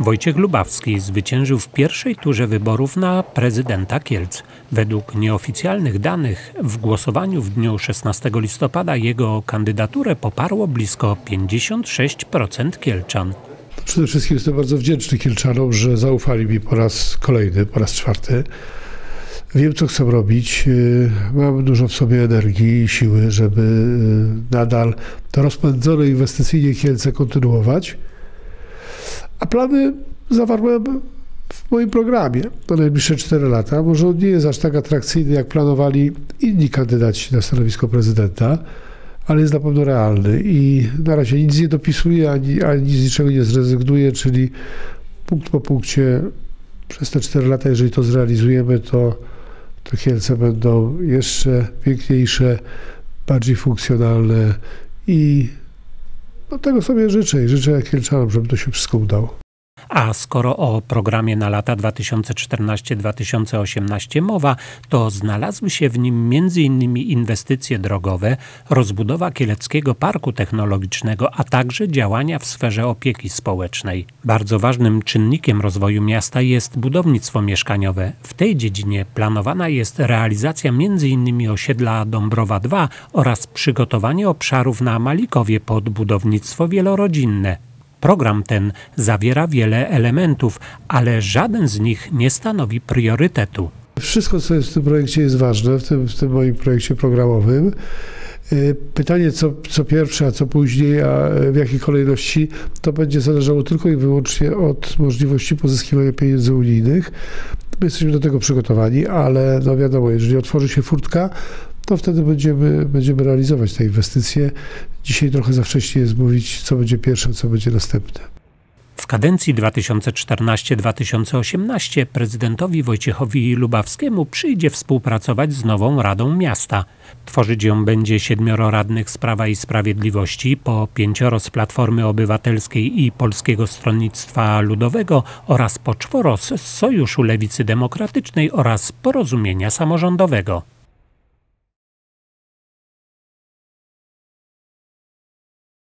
Wojciech Lubawski zwyciężył w pierwszej turze wyborów na prezydenta Kielc. Według nieoficjalnych danych w głosowaniu w dniu 16 listopada jego kandydaturę poparło blisko 56% Kielczan. Przede wszystkim jestem bardzo wdzięczny Kielczanom, że zaufali mi po raz kolejny, po raz czwarty. Wiem, co chcę robić. Mam dużo w sobie energii i siły, żeby nadal to rozpędzone inwestycyjnie Kielce kontynuować. A plany zawarłem w moim programie na najbliższe 4 lata. Może on nie jest aż tak atrakcyjny, jak planowali inni kandydaci na stanowisko prezydenta, ale jest na pewno realny i na razie nic nie dopisuję, ani, ani z niczego nie zrezygnuję, czyli punkt po punkcie przez te 4 lata, jeżeli to zrealizujemy, to, to Kielce będą jeszcze piękniejsze, bardziej funkcjonalne i no tego sobie życzę i życzę Kielczanom, żeby to się wszystko udało. A skoro o programie na lata 2014-2018 mowa, to znalazły się w nim m.in. inwestycje drogowe, rozbudowa Kieleckiego Parku Technologicznego, a także działania w sferze opieki społecznej. Bardzo ważnym czynnikiem rozwoju miasta jest budownictwo mieszkaniowe. W tej dziedzinie planowana jest realizacja m.in. osiedla Dąbrowa 2 oraz przygotowanie obszarów na Malikowie pod budownictwo wielorodzinne. Program ten zawiera wiele elementów, ale żaden z nich nie stanowi priorytetu. Wszystko, co jest w tym projekcie, jest ważne, w tym, w tym moim projekcie programowym. Y, pytanie, co, co pierwsze, a co później, a w jakiej kolejności, to będzie zależało tylko i wyłącznie od możliwości pozyskiwania pieniędzy unijnych. My jesteśmy do tego przygotowani, ale no wiadomo, jeżeli otworzy się furtka, to wtedy będziemy, będziemy realizować te inwestycje. Dzisiaj trochę za wcześnie jest mówić, co będzie pierwsze, co będzie następne. W kadencji 2014-2018 prezydentowi Wojciechowi Lubawskiemu przyjdzie współpracować z nową Radą Miasta. Tworzyć ją będzie siedmioro radnych z Prawa i Sprawiedliwości, po pięcioro z Platformy Obywatelskiej i Polskiego Stronnictwa Ludowego oraz po czworo z Sojuszu Lewicy Demokratycznej oraz Porozumienia Samorządowego.